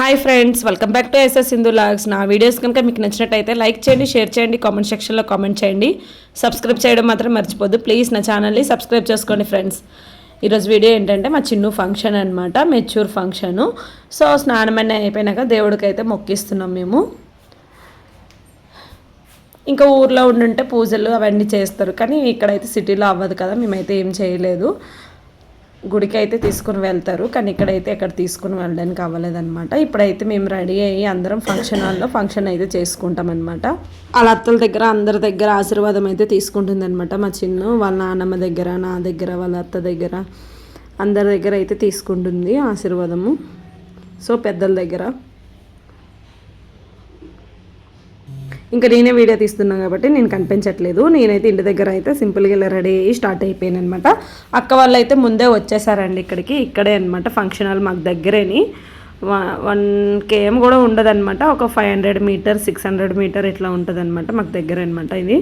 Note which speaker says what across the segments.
Speaker 1: Hi friends welcome back to SS Sindhu logs నా videos కనుక మీకు నచ్చినట్టయితే లైక్ చేయండి షేర్ చేయండి కామెంట్ సెక్షన్లో కామెంట్ చేయండి. సబ్స్క్రైబ్ చేయడం మాత్రం మర్చిపోద్దు. ప్లీజ్ నా ఛానల్ని సబ్స్క్రైబ్ చేసుకోండి ఫ్రెండ్స్ ఈరోజు వీడియో ఏంటంటే మా చిన్ను ఫంక్షన్ అనమాట మెచ్యూర్ ఫంక్షను సో స్నానమైన అయిపోయినాక దేవుడికి అయితే మొక్కిస్తున్నాం మేము. ఇంకా ఊర్లో ఉండుంటే పూజలు అవన్నీ చేస్తారు. కానీ ఇక్కడైతే సిటీలో అవ్వదు కదా మేమైతే ఏం చేయలేదు. గుడికి అయితే తీసుకుని వెళ్తారు. కానీ ఇక్కడైతే ఎక్కడ తీసుకుని వెళ్ళడానికి అవ్వలేదన్నమాట. ఇప్పుడైతే మేము రెడీ అయ్యి అందరం ఫంక్షన్ హాల్లో ఫంక్షన్ అయితే చేసుకుంటాం అనమాట వాళ్ళ అత్తల దగ్గర అందరి దగ్గర ఆశీర్వాదం అయితే తీసుకుంటుంది అనమాట మా చిన్ను వాళ్ళ నాన్నమ్మ దగ్గర నా దగ్గర వాళ్ళ అత్త దగ్గర అందరి దగ్గర అయితే తీసుకుంటుంది ఆశీర్వాదము. సో పెద్దల దగ్గర. ఇంకా నేనే వీడియో తీస్తున్నాను కాబట్టి నేను కనిపించట్లేదు. నేనైతే ఇంటి దగ్గర అయితే సింపుల్గా ఇలా రెడీ అయ్యి స్టార్ట్ అయిపోయాను అనమాట అక్క వాళ్ళు అయితే ముందే వచ్చేసారండి ఇక్కడికి. ఇక్కడే అనమాట ఫంక్షన్ హాల్ మాకు దగ్గరేని. వన్ కేఎం కూడా ఉండదన్నమాట. ఒక five hundred metre six hundred metre ఇట్లా ఉంటుందన్నమాట మాకు దగ్గర అనమాట ఇది.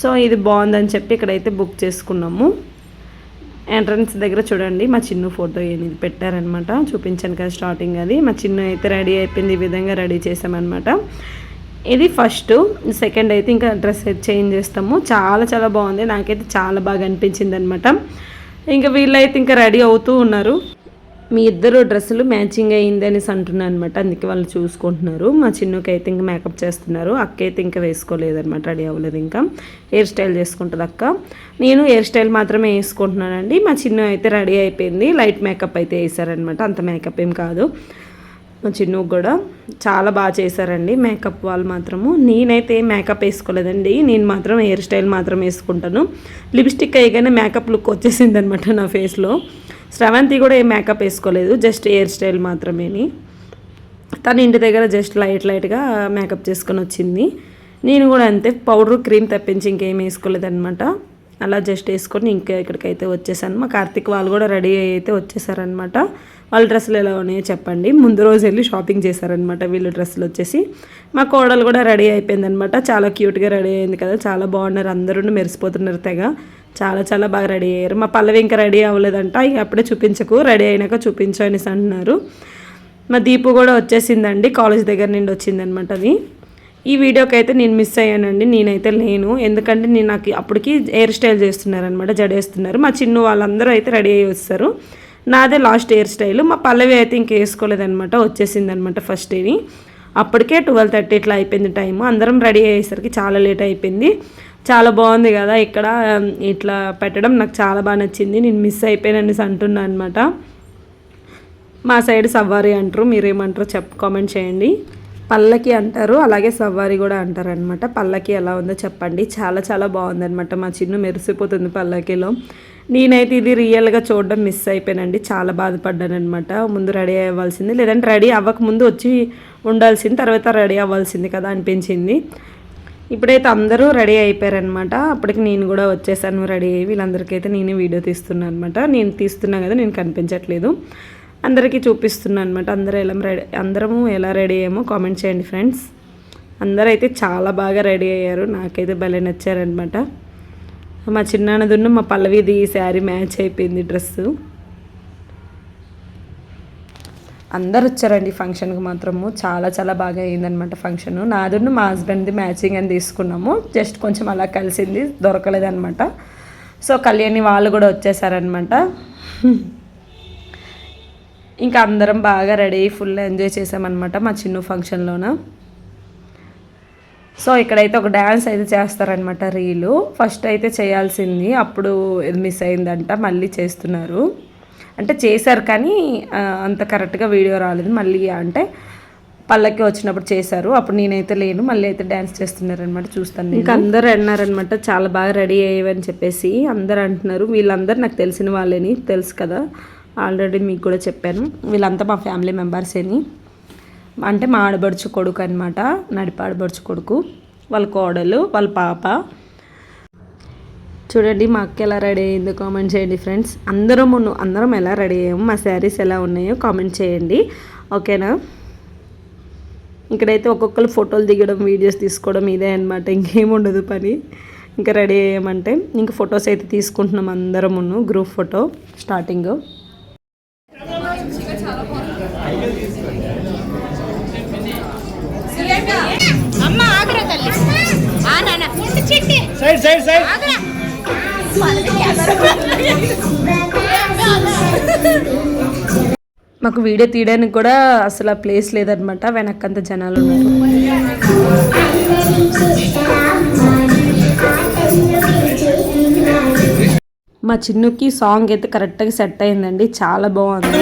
Speaker 1: సో ఇది బాగుందని చెప్పి ఇక్కడైతే బుక్ చేసుకున్నాము. ఎంట్రన్స్ దగ్గర చూడండి మా చిన్న ఫోటో అనేది పెట్టారనమాట చూపించాను కదా స్టార్టింగ్ అది. మా చిన్న అయితే రెడీ అయిపోయింది ఈ విధంగా రెడీ చేసామన్నమాట. ఇది ఫస్ట్ సెకండ్ అయితే ఇంకా డ్రెస్ చేంజ్ చేస్తాము. చాలా చాలా బాగుంది. నాకైతే చాలా బాగా అనిపించింది అనమాట ఇంకా వీళ్ళైతే ఇంకా రెడీ అవుతూ ఉన్నారు. మీ ఇద్దరు డ్రెస్సులు మ్యాచింగ్ అయ్యింది అనేసి అంటున్నాను అనమాట అందుకే వాళ్ళు చూసుకుంటున్నారు. మా చిన్నకి అయితే ఇంకా మేకప్ చేస్తున్నారు. అక్క అయితే ఇంకా వేసుకోలేదనమాట రెడీ అవ్వలేదు ఇంకా. హెయిర్ స్టైల్ చేసుకుంటుంది అక్క. నేను హెయిర్ స్టైల్ మాత్రమే వేసుకుంటున్నానండి. మా చిన్న అయితే రెడీ అయిపోయింది. లైట్ మేకప్ అయితే వేసారనమాట అంత మేకప్ ఏం కాదు. మా చిన్నుకు కూడా చాలా బాగా చేశారండి. మేకప్ వాళ్ళు మాత్రము. నేనైతే మేకప్ వేసుకోలేదండి. నేను మాత్రం హెయిర్ స్టైల్ మాత్రం వేసుకుంటాను. లిప్స్టిక్ అయ్యగానే మేకప్ లుక్ వచ్చేసింది అనమాట నా ఫేస్లో శ్రవంతి కూడా ఏం మేకప్ వేసుకోలేదు. జస్ట్ హెయిర్ స్టైల్ మాత్రమేని. తను ఇంటి దగ్గర జస్ట్ లైట్ లైట్గా మేకప్ చేసుకొని వచ్చింది. నేను కూడా అంతే పౌడర్ క్రీమ్ తప్పించి ఇంకేం వేసుకోలేదనమాట అలా జస్ట్ వేసుకొని ఇంకా ఇక్కడికైతే వచ్చేసాను. మా కార్తిక్ వాళ్ళు కూడా రెడీ అయితే వచ్చేసారనమాట వాళ్ళ డ్రెస్సులు ఎలా ఉన్నాయో చెప్పండి. ముందు రోజు వెళ్ళి షాపింగ్ చేశారనమాట వీళ్ళు డ్రెస్సులు వచ్చేసి. మా కోడలు కూడా రెడీ అయిపోయిందనమాట చాలా క్యూట్గా రెడీ అయింది కదా. చాలా బాగున్నారు. అందరూ మెరిసిపోతున్నారు తెగ. చాలా చాలా బాగా రెడీ అయ్యారు. మా పల్లవి ఇంకా రెడీ అవ్వలేదంట. ఇక అప్పుడే చూపించకు. రెడీ అయినాక చూపించు అనేసి అంటున్నారు. మా దీపు కూడా వచ్చేసిందండి. కాలేజ్ దగ్గర నుండి వచ్చిందనమాట అది. ఈ వీడియోకి అయితే నేను మిస్ అయ్యానండి. నేనైతే లేను. ఎందుకంటే నేను నాకు అప్పటికి హెయిర్ స్టైల్ చేస్తున్నారనమాట జడేస్తున్నారు. మా చిన్ను వాళ్ళందరూ అయితే రెడీ అయ్యి వస్తారు. నాదే లాస్ట్ హెయిర్ స్టైల్. మా పల్లవి అయితే ఇంక వేసుకోలేదనమాట వచ్చేసింది అనమాట ఫస్ట్ ఇది అప్పటికే ట్వెల్వ్ థర్టీ ఇట్లా అయిపోయింది టైము అందరం రెడీ అయ్యేసరికి చాలా లేట్ అయిపోయింది. చాలా బాగుంది కదా ఇక్కడ ఇట్లా పెట్టడం నాకు చాలా బాగా నచ్చింది. నేను మిస్ అయిపోయాననేసి అంటున్నాను అనమాట మా సైడ్ సవ్వారి అంటారు మీరేమంటారు చెప్ కామెంట్ చేయండి. పల్లకి అంటారు అలాగే సవ్వారి కూడా అంటారు అనమాట పల్లకి ఎలా ఉందో చెప్పండి. చాలా చాలా బాగుందనమాట మా చిన్న మెరిసిపోతుంది పల్లకిలో. నేనైతే ఇది రియల్గా చూడడం మిస్ అయిపోయానండి. చాలా బాధపడ్డాను అనమాట ముందు రెడీ అవ్వాల్సింది. లేదంటే రెడీ అవ్వక ముందు వచ్చి ఉండాల్సింది. తర్వాత రెడీ అవ్వాల్సింది కదా అనిపించింది. ఇప్పుడైతే అందరూ రెడీ అయిపోయారనమాట అప్పటికి నేను కూడా వచ్చేసాను రెడీ అయ్యి. వీళ్ళందరికైతే నేనే వీడియో తీస్తున్నాను అనమాట నేను తీస్తున్నా కదా నేను కనిపించట్లేదు. అందరికీ చూపిస్తున్నాను అనమాట అందరూ ఎలా రెడీ అందరము ఎలా రెడీ అయ్యామో కామెంట్ చేయండి ఫ్రెండ్స్ అందరూ అయితే చాలా బాగా రెడీ అయ్యారు. నాకైతే భలే నచ్చారనమాట మా చిన్నాన్నదున్న మా పల్లవిది శారీ మ్యాచ్ అయిపోయింది డ్రెస్సు. అందరు వచ్చారండి ఫంక్షన్కి మాత్రము. చాలా చాలా బాగా అయిందనమాట ఫంక్షన్. నాదున్న మా హస్బెండ్ది మ్యాచింగ్ అని తీసుకున్నాము. జస్ట్ కొంచెం అలా కలిసింది దొరకలేదనమాట సో కళ్యాణి వాళ్ళు కూడా వచ్చేసారనమాట ఇంకా అందరం బాగా రెడీ ఫుల్ ఎంజాయ్ చేసామన్నమాట మా చిన్న ఫంక్షన్లోన. సో ఇక్కడైతే ఒక డ్యాన్స్ అయితే చేస్తారనమాట రీలు. ఫస్ట్ అయితే చేయాల్సింది అప్పుడు మిస్ అయిందంట మళ్ళీ చేస్తున్నారు. అంటే చేశారు కానీ అంత కరెక్ట్గా వీడియో రాలేదు. మళ్ళీ అంటే పల్లకి వచ్చినప్పుడు చేశారు అప్పుడు నేనైతే లేను మళ్ళీ అయితే డ్యాన్స్ చేస్తున్నారనమాట చూస్తాను ఇంకా అందరూ అన్నారనమాట చాలా బాగా రెడీ అయ్యేవని చెప్పేసి అందరు అంటున్నారు. వీళ్ళందరూ నాకు తెలిసిన వాళ్ళని తెలుసు కదా ఆల్రెడీ మీకు కూడా చెప్పాను. వీళ్ళంతా మా ఫ్యామిలీ మెంబర్సేని అంటే మా ఆడబడుచు కొడుకు అనమాట నడిపి ఆడబడుచు కొడుకు. వాళ్ళ కోడలు వాళ్ళ పాప. చూడండి మా అక్క ఎలా రెడీ అయిందో కామెంట్ చేయండి ఫ్రెండ్స్. అందరం అందరం ఎలా రెడీ అయ్యాము మా శారీస్ ఎలా ఉన్నాయో కామెంట్ చేయండి. ఓకేనా? ఇక్కడైతే ఒక్కొక్కరు ఫోటోలు దిగడం వీడియోస్ తీసుకోవడం ఇదే అనమాట ఇంకేముండదు పని. ఇంకా రెడీ అయ్యామంటే ఇంకా ఫొటోస్ అయితే తీసుకుంటున్నాం అందరమును group photo starting.
Speaker 2: Side side side.
Speaker 1: మాకు వీడియో తీయడానికి కూడా అసలు ఆ ప్లేస్ లేదనమాట వెనక్కంత జనాలు ఉన్నారు. మా చిన్నుకి సాంగ్ అయితే కరెక్ట్గా సెట్ అయిందండి. చాలా బాగుంది.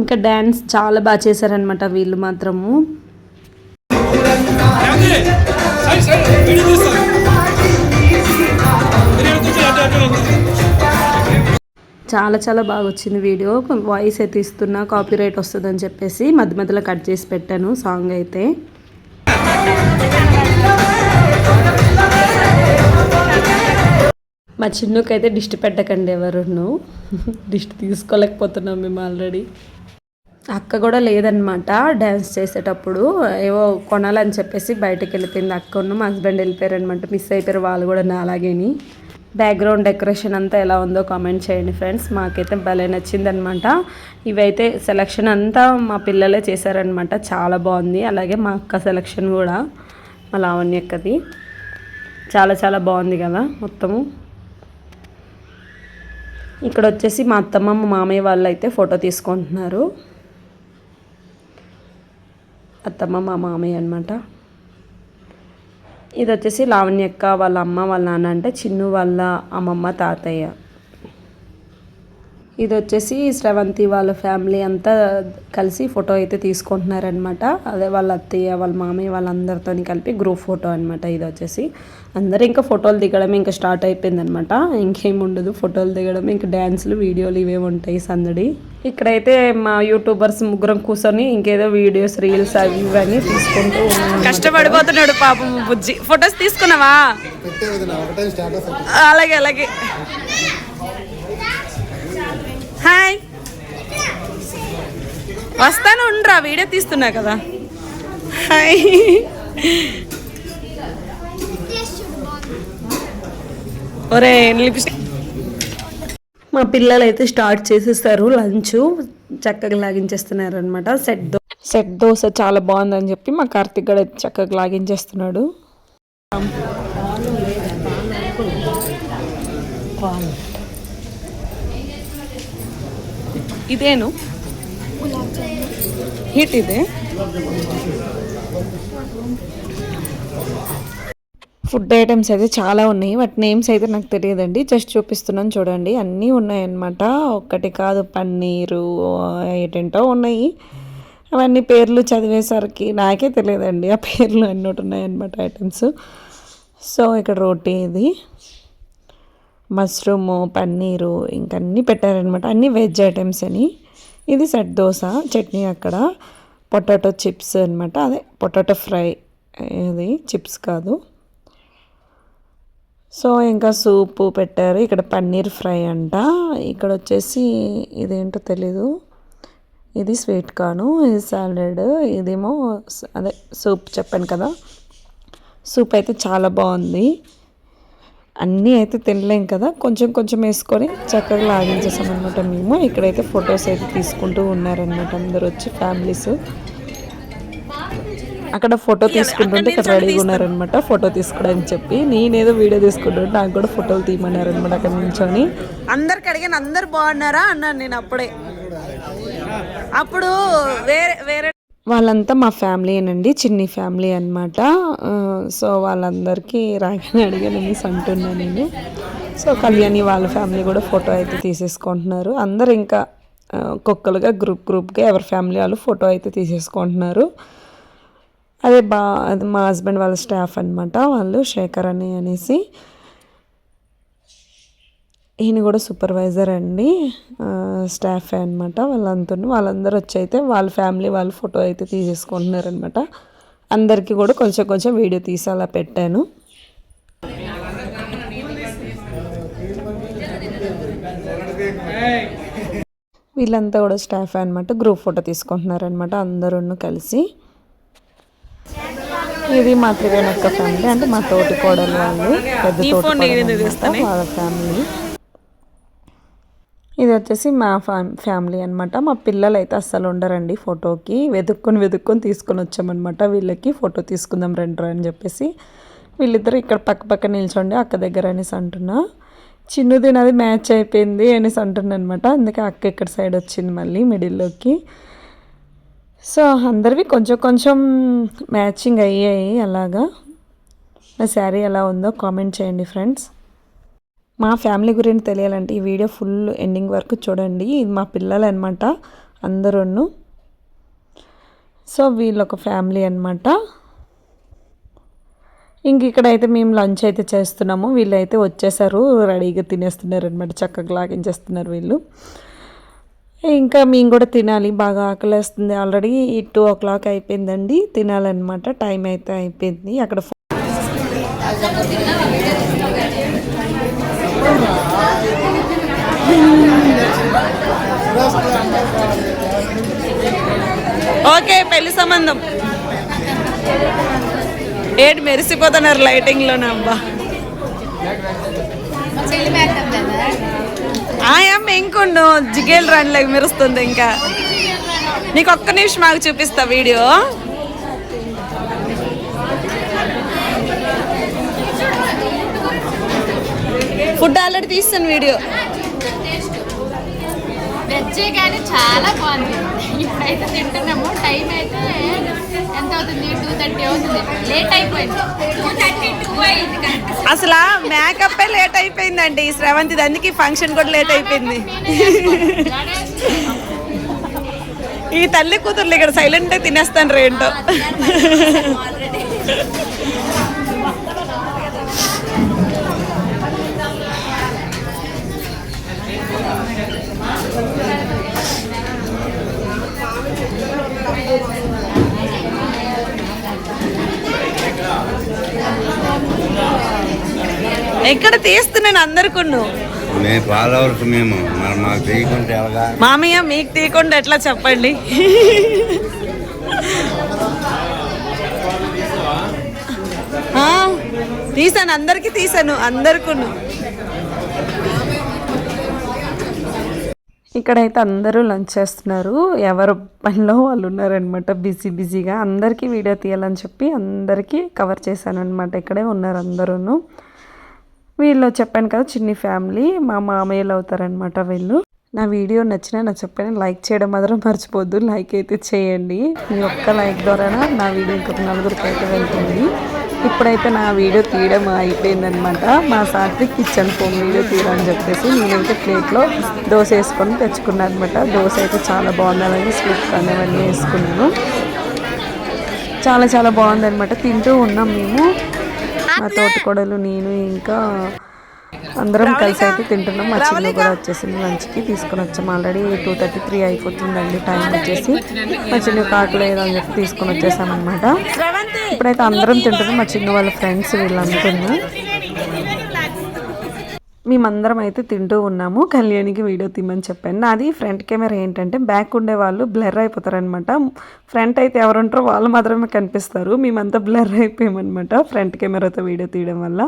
Speaker 1: ఇంకా డ్యాన్స్ చాలా బాగా చేశారనమాట వీళ్ళు మాత్రము. చాలా చాలా బాగా వచ్చింది వీడియో. వాయిస్ అయితే ఇస్తున్నా కాపీ రైట్ వస్తుందని చెప్పేసి మధ్య మధ్యలో కట్ చేసి పెట్టాను సాంగ్ అయితే. మా చిన్నుకైతే దిష్టి పెట్టకండి ఎవరును దిష్టి తీసుకోలేకపోతున్నాం మేము ఆల్రెడీ. అక్క కూడా లేదనమాట డ్యాన్స్ చేసేటప్పుడు ఏవో కొనాలని చెప్పేసి బయటకు వెళ్ళిపోయింది అక్క ఉన్న మా హస్బెండ్ వెళ్ళిపోయారనమాట మిస్ అయిపోయారు వాళ్ళు కూడా నా అలాగేని. బ్యాక్గ్రౌండ్ డెకరేషన్ అంతా ఎలా ఉందో కామెంట్ చేయండి ఫ్రెండ్స్ మాకైతే భలే నచ్చిందనమాట ఇవైతే సెలక్షన్ అంతా మా పిల్లలే చేశారనమాట చాలా బాగుంది. అలాగే మా అక్క సెలక్షన్ కూడా మా లావణ్య అక్కది చాలా చాలా బాగుంది కదా మొత్తము. ఇక్కడ వచ్చేసి మా అత్తమ్మ మా మామయ్య వాళ్ళు అయితే ఫోటో తీసుకుంటున్నారు. అత్తమ్మ మా మామయ్య అనమాట ఇది వచ్చేసి లావణ్యక్క వాళ్ళ అమ్మ వాళ్ళ నాన్న అంటే చిన్ను వాళ్ళ అమ్మమ్మ తాతయ్య. ఇది వచ్చేసి శ్రవంతి వాళ్ళ ఫ్యామిలీ అంతా కలిసి ఫోటో అయితే తీసుకుంటున్నారనమాట అదే వాళ్ళ అత్తయ్య వాళ్ళ మామయ్య వాళ్ళందరితో కలిపి గ్రూప్ ఫోటో అనమాట ఇది వచ్చేసి. అందరూ ఇంకా ఫోటోలు దిగడం ఇంకా స్టార్ట్ అయిపోయింది అనమాట ఇంకేం ఉండదు ఫోటోలు దిగడం ఇంకా డ్యాన్సులు వీడియోలు ఇవే ఉంటాయి సందడి. ఇక్కడైతే మా యూట్యూబర్స్ ముగ్గురం కూర్చొని ఇంకేదో వీడియోస్ రీల్స్ అవి ఇవన్నీ తీసుకుంటూ కష్టపడిపోతున్నాడు పాపం బుజ్జి. ఫొటోస్ తీసుకున్నావా? అలాగే అలాగే. హాయ్. వస్తాను ఉండరా వీడియో తీస్తున్నా కదా. హాయ్. ఒరే లిప్స్టిక్. మా పిల్లలు అయితే స్టార్ట్ చేసేస్తారు లంచ్. చక్కగా లాగించేస్తున్నారు అనమాట సెట్ దో సెట్ దోశ చాలా బాగుందని చెప్పి మా కార్తిక్ గడ చక్కగా లాగించేస్తున్నాడు. ಇದೇನು? ಹಿಟ್ಟಿದೆ ఫుడ్ ఐటమ్స్ అయితే చాలా ఉన్నాయి. వాటి నేమ్స్ అయితే నాకు తెలియదండి. జస్ట్ చూపిస్తున్నాను చూడండి. అన్నీ ఉన్నాయన్నమాట. ఒక్కటి కాదు పన్నీరు ఏంటంటో ఉన్నాయి. అవన్నీ పేర్లు చదివేసరికి నాకే తెలియదండి. ఆ పేర్లు అన్నీ ఉన్నాయన్నమాట ఐటమ్స్ సో ఇక్కడ రోటీ ఇది. మష్రూము పన్నీరు ఇంకా అన్నీ పెట్టారనమాట అన్నీ వెజ్ ఐటమ్స్ అని. ఇది సెట్ దోశ చట్నీ అక్కడ. పొటాటో చిప్స్ అనమాట అదే పొటాటో ఫ్రై ఇది చిప్స్ కాదు. సో ఇంకా సూపు పెట్టారు. ఇక్కడ పన్నీర్ ఫ్రై అంట. ఇక్కడ వచ్చేసి ఇదేంటో తెలీదు. ఇది స్వీట్ కాను ఇది సాలెడ్ ఇదేమో అదే సూప్ చెప్పాను కదా. సూప్ అయితే చాలా బాగుంది. అన్నీ అయితే తినలేం కదా. కొంచెం కొంచెం వేసుకొని చక్కగా లాగించేసాం అనమాట మేము. ఇక్కడైతే ఫొటోస్ అయితే తీసుకుంటూ ఉన్నారనమాట అందరు వచ్చి ఫ్యామిలీస్ అక్కడ ఫోటో తీసుకుంటుంటే ఇక్కడ రెడీగా ఉన్నారనమాట ఫోటో తీసుకోవడానికి చెప్పి నేనేదో వీడియో తీసుకుంటుంటే నాకు కూడా ఫోటోలు తీయమన్నారనమాట అక్కడ నించొని. అందరికి అడిగాను అందరు బాగున్నారా? అన్నాను నేను అప్పుడే. అప్పుడు వేరే వేరే వాళ్ళంతా మా ఫ్యామిలీనండి చిన్ని ఫ్యామిలీ అనమాట సో వాళ్ళందరికీ రాగానే అడిగాను అంటున్నాను నేను. సో కళ్యాణి వాళ్ళ ఫ్యామిలీ కూడా ఫోటో అయితే తీసేసుకుంటున్నారు. అందరు ఇంకా ఒక్కొక్కరుగా గ్రూప్ గ్రూప్గా ఎవరి ఫ్యామిలీ వాళ్ళు ఫోటో అయితే తీసేసుకుంటున్నారు. అదే బా అది మా హస్బెండ్ వాళ్ళ స్టాఫ్ అనమాట వాళ్ళు శేఖర్ అని అనేసి. ఈయన కూడా సూపర్వైజర్ అండి. స్టాఫే అనమాట వాళ్ళంతా వాళ్ళందరూ వచ్చి అయితే వాళ్ళ ఫ్యామిలీ వాళ్ళ ఫోటో అయితే తీసేసుకుంటున్నారనమాట అందరికీ కూడా కొంచెం కొంచెం వీడియో తీసి అలా పెట్టాను. వీళ్ళంతా కూడా స్టాఫ్ అనమాట గ్రూప్ ఫోటో తీసుకుంటున్నారనమాట అందరూ కలిసి. ఇది మా త్రివేణక్క ఫ్యామిలీ అంటే మా తోటి కోడలు వాళ్ళు. పెద్ద తోటి వాళ్ళ ఫ్యామిలీ ఇది వచ్చేసి మా ఫ్యామ్ ఫ్యామిలీ అనమాట మా పిల్లలు అయితే అస్సలు ఉండరండి ఫోటోకి. వెతుక్కొని వెతుక్కొని తీసుకొని వచ్చామన్నమాట. వీళ్ళకి ఫోటో తీసుకుందాం రెండు అని చెప్పేసి. వీళ్ళిద్దరు ఇక్కడ పక్క పక్క నిల్చోండి అక్క దగ్గర అనేసి అంటున్నా. చిన్నది నాది మ్యాచ్ అయిపోయింది అనేసి అంటున్నా అనమాట అందుకే అక్క ఇక్కడ సైడ్ వచ్చింది మళ్ళీ మిడిల్లోకి. సో అందరివి కొంచెం కొంచెం మ్యాచింగ్ అయ్యాయి అలాగా. నా శారీ ఎలా ఉందో కామెంట్ చేయండి ఫ్రెండ్స్. మా ఫ్యామిలీ గురించి తెలియాలంటే ఈ వీడియో ఫుల్ ఎండింగ్ వరకు చూడండి. ఇది మా పిల్లలు అనమాట అందరూ సో వీళ్ళు ఒక ఫ్యామిలీ అనమాట ఇంక ఇక్కడైతే మేము లంచ్ అయితే చేస్తున్నాము. వీళ్ళైతే వచ్చేసారు రెడీగా తినేస్తున్నారు అనమాట చక్కగా లాగించేస్తున్నారు వీళ్ళు. ఇంకా మేము కూడా తినాలి బాగా ఆకలేస్తుంది. ఆల్రెడీ టూ ఓ క్లాక్ అయిపోయిందండి తినాలన్నమాట. టైం అయితే అయిపోయింది. అక్కడ ఓకే పెళ్ళి సంబంధం. ఏడు మెరిసిపోతున్నారు లైటింగ్లోనే అబ్బా. ఆయమ్మ ఇంకుండు. జిగేల్ రన్లోకి మెరుస్తుంది ఇంకా. నీకు ఒక్క నిమిషం మాకు చూపిస్తా వీడియో. ఫుడ్ ఆల్రెడీ తీస్తాను వీడియో.
Speaker 3: వెజ్ కానీ చాలా బాగుంది. ఇప్పుడైతే తింటున్నాము. టైం అయితే ఎంత అవుతుంది? టూ థర్టీ అవుతుంది. లేట్ అయిపోయింది. టూ థర్టీ టూ అయింది కరెక్ట్
Speaker 1: అసలు మేకప్ లేట్ అయిపోయిందండి. శ్రవంతి అందుకే ఫంక్షన్ కూడా లేట్ అయిపోయింది. ఈ తల్లి కూతుర్లు ఇక్కడ సైలెంట్ తినేస్తాను రేంటో ఎక్కడ తీస్తున్నాను అందరికును
Speaker 4: మేము ఫాలోవర్స్ మేము మరి మాకు తెలియకుంటే ఎలాగా?
Speaker 1: మామయ్య మీకు తీయకుండా ఎట్లా చెప్పండి? తీసాను అందరికి తీసాను అందరికును ఇక్కడైతే అందరూ లంచ్ చేస్తున్నారు. ఎవరు పనిలో వాళ్ళు ఉన్నారనమాట బిజీ బిజీగా అందరికీ వీడియో తీయాలని చెప్పి అందరికీ కవర్ చేశాను అనమాట ఇక్కడే ఉన్నారు అందరూ వీళ్ళు చెప్పాను కదా చిన్ని ఫ్యామిలీ మా మామయ్యలు అవుతారనమాట వీళ్ళు. నా వీడియో నచ్చినా నా చెప్పాను లైక్ చేయడం మాత్రం మర్చిపోద్దు. లైక్ అయితే చేయండి. మీ ఒక్క లైక్ ద్వారా నా వీడియో ఇంకొక నలుగురికి అయితే వెళ్తుంది. ఇప్పుడైతే నా వీడియో తీయడం అయిపోయిందనమాట మా సాత్విక్ కిచెన్ ఫోన్ వీడియో తీయడం చెప్పేసి నేనైతే ప్లేట్లో దోశ వేసుకొని తెచ్చుకున్నాను అనమాట దోశ అయితే చాలా బాగుందని అలాగే స్వీట్ కార్న్ అవన్నీ వేసుకున్నాను. చాలా చాలా బాగుందనమాట తింటూ ఉన్నాం మేము. మా తోటకోడలు నేను ఇంకా అందరం కలిసి అయితే తింటున్నాం. మా చిన్న కూడా వచ్చేసింది లంచ్కి తీసుకొని వచ్చాము ఆల్రెడీ టూ థర్టీ త్రీ అయిపోతుందండి టైం వచ్చేసి. మా చిన్న కాకులు ఏదో అని చెప్పి తీసుకొని అనమాట ఇప్పుడైతే అందరం తింటున్నాం. మా చిన్న వాళ్ళ ఫ్రెండ్స్ వీళ్ళందరూ. మేమందరం అయితే తింటూ ఉన్నాము. కళ్యాణికి వీడియో తీయమని చెప్పాను. నాది ఫ్రంట్ కెమెరా ఏంటంటే బ్యాక్ ఉండే వాళ్ళు బ్లర్ అయిపోతారనమాట ఫ్రంట్ అయితే ఎవరు ఉంటారో వాళ్ళు మాత్రమే కనిపిస్తారు. మేమంతా బ్లర్ అయిపోయామన్నమాట ఫ్రంట్ కెమెరాతో వీడియో తీయడం వల్ల.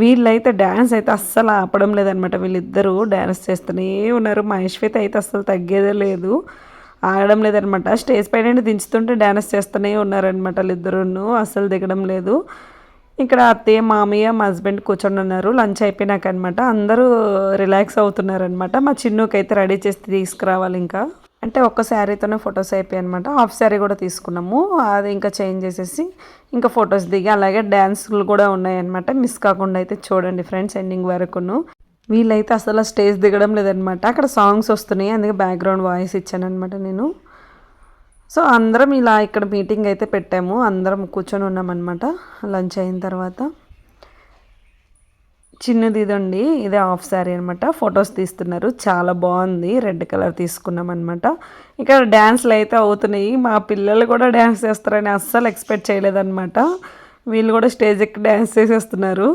Speaker 1: వీళ్ళైతే డ్యాన్స్ అయితే అస్సలు ఆపడం లేదనమాట వీళ్ళిద్దరూ డ్యాన్స్ చేస్తూనే ఉన్నారు. మా యశ్వేత అయితే అస్సలు తగ్గేదే లేదు. ఆగడం లేదనమాట స్టేజ్ పైన దించుతుంటే డ్యాన్స్ చేస్తూనే ఉన్నారనమాట వాళ్ళిద్దరూ అస్సలు దిగడం లేదు. ఇక్కడ అత్తయ్య మామయ్య మా హస్బెండ్ కూర్చొని ఉన్నారు. లంచ్ అయిపోయినాక అనమాట అందరూ రిలాక్స్ అవుతున్నారనమాట. మా చిన్నుకి అయితే రెడీ చేసి తీసుకురావాలి ఇంకా. అంటే ఒక్క శారీతోనే ఫొటోస్ అయిపోయాయి అనమాట హాఫ్ శారీ కూడా తీసుకున్నాము. అది ఇంకా చేంజ్ చేసేసి ఇంకా ఫొటోస్ దిగి అలాగే డ్యాన్స్లు కూడా ఉన్నాయన్నమాట మిస్ కాకుండా అయితే చూడండి ఫ్రెండ్స్ ఎండింగ్ వరకును. వీళ్ళైతే అసలు స్టేజ్ దిగడం లేదనమాట. అక్కడ సాంగ్స్ వస్తున్నాయి. అందుకే బ్యాక్గ్రౌండ్ వాయిస్ ఇచ్చాను అనమాట నేను. సో అందరం ఇలా ఇక్కడ మీటింగ్ అయితే పెట్టాము. అందరం కూర్చొని ఉన్నామన్నమాట లంచ్ అయిన తర్వాత. చిన్నది ఇదండి ఇదే హాఫ్ శారీ అనమాట ఫొటోస్ తీస్తున్నారు. చాలా బాగుంది. రెడ్ కలర్ తీసుకున్నాం అనమాట ఇక్కడ డ్యాన్స్లు అయితే అవుతున్నాయి. మా పిల్లలు కూడా డ్యాన్స్ చేస్తారని అస్సలు ఎక్స్పెక్ట్ చేయలేదన్నమాట. వీళ్ళు కూడా స్టేజ్ ఎక్కి డ్యాన్స్ చేసేస్తున్నారు.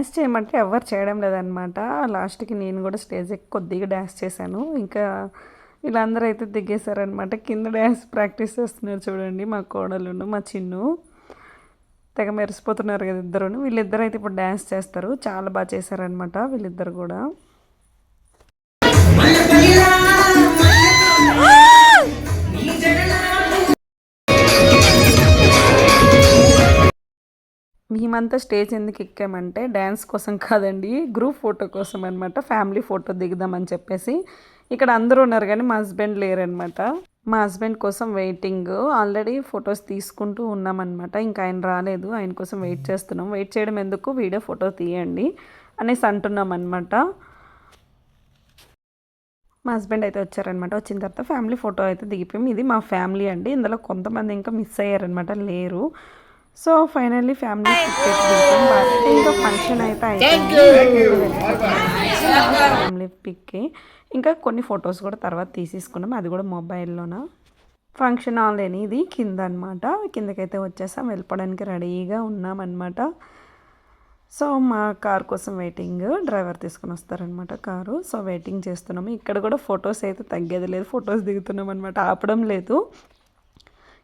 Speaker 1: డ్యాన్స్ చేయమంటే ఎవరు చేయడం లేదనమాట లాస్ట్కి నేను కూడా స్టేజ్ ఎక్కి కొద్దిగా డ్యాన్స్ చేశాను. ఇంకా వీళ్ళందరూ అయితే దిగేశారనమాట కింద డ్యాన్స్ ప్రాక్టీస్ చేస్తున్నారు చూడండి మా కోడలును మా చిన్ను. తెగ మెరిసిపోతున్నారు కదా ఇద్దరు వీళ్ళిద్దరు అయితే ఇప్పుడు డ్యాన్స్ చేస్తారు. చాలా బాగా చేశారనమాట వీళ్ళిద్దరు కూడా. మేమంతా స్టేజ్ ఎందుకు ఎక్కామంటే డ్యాన్స్ కోసం కాదండి గ్రూప్ ఫోటో కోసం అనమాట ఫ్యామిలీ ఫోటో దిగుదామని చెప్పేసి ఇక్కడ అందరూ ఉన్నారు కానీ మా హస్బెండ్ లేరనమాట మా హస్బెండ్ కోసం వెయిటింగ్ ఆల్రెడీ ఫొటోస్ తీసుకుంటూ ఉన్నామన్నమాట. ఇంకా ఆయన రాలేదు ఆయన కోసం వెయిట్ చేస్తున్నాం. వెయిట్ చేయడం ఎందుకు? వీడియో ఫోటో తీయండి అనేసి అంటున్నాం అనమాట మా హస్బెండ్ అయితే వచ్చారనమాట వచ్చిన తర్వాత ఫ్యామిలీ ఫోటో అయితే దిగిపోయాం. ఇది మా ఫ్యామిలీ అండి. ఇందులో కొంతమంది ఇంకా మిస్ అయ్యారనమాట లేరు. సో ఫైనల్లీ ఫ్యామిలీ ఇంకా ఫంక్షన్ అయితే అయిపోయింది. ఫ్యామిలీ పిక్కి ఇంకా కొన్ని ఫొటోస్ కూడా తర్వాత తీసేసుకున్నాం అది కూడా మొబైల్లోన? ఫంక్షన్ హాల్ అనేది కింద అనమాట కిందకైతే వచ్చేసాం. వెళ్ళిపోవడానికి రెడీగా ఉన్నామన్నమాట సో మా కార్ కోసం వెయిటింగ్ డ్రైవర్ తీసుకొని వస్తారనమాట కారు. సో వెయిటింగ్ చేస్తున్నాము. ఇక్కడ కూడా ఫొటోస్ అయితే తగ్గేది లేదు. ఫొటోస్ దిగుతున్నాం అనమాట ఆపడం లేదు.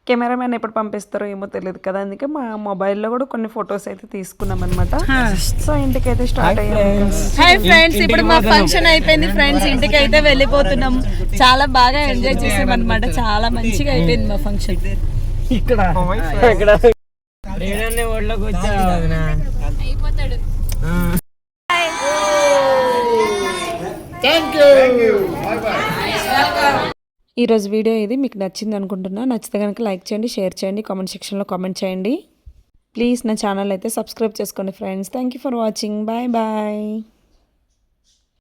Speaker 1: కెమెరామెన్ ఎప్పుడు పంపిస్తారో ఏమో తెలియదు కదా అందుకే మా మొబైల్లో కూడా కొన్ని ఫొటోస్ అయితే తీసుకున్నాం అనమాట సో ఇంటికైతే స్టార్ట్ అయ్యాము
Speaker 5: హాయ్ ఫ్రెండ్స్ ఇప్పుడు మా ఫంక్షన్ అయిపోయింది ఫ్రెండ్స్ ఇంటికి అయితే వెళ్ళిపోతున్నాం. చాలా బాగా ఎంజాయ్ చేసాం అనమాట చాలా మంచిగా అయిపోయింది మా ఫంక్షన్
Speaker 6: ఇక్కడ. ఇక్కడ. రేణన్నే ఒళ్ళోకి వచ్చావు వదినా.
Speaker 3: అయిపోతాడు.
Speaker 1: ఈరోజు వీడియో ఇది. మీకు నచ్చింది అనుకుంటున్నా నచ్చితే కనుక లైక్ చేయండి షేర్ చేయండి కామెంట్ సెక్షన్లో కామెంట్ చేయండి. ప్లీజ్ నా ఛానల్ అయితే సబ్స్క్రైబ్ చేసుకోండి friends. Thank you for watching. Bye bye.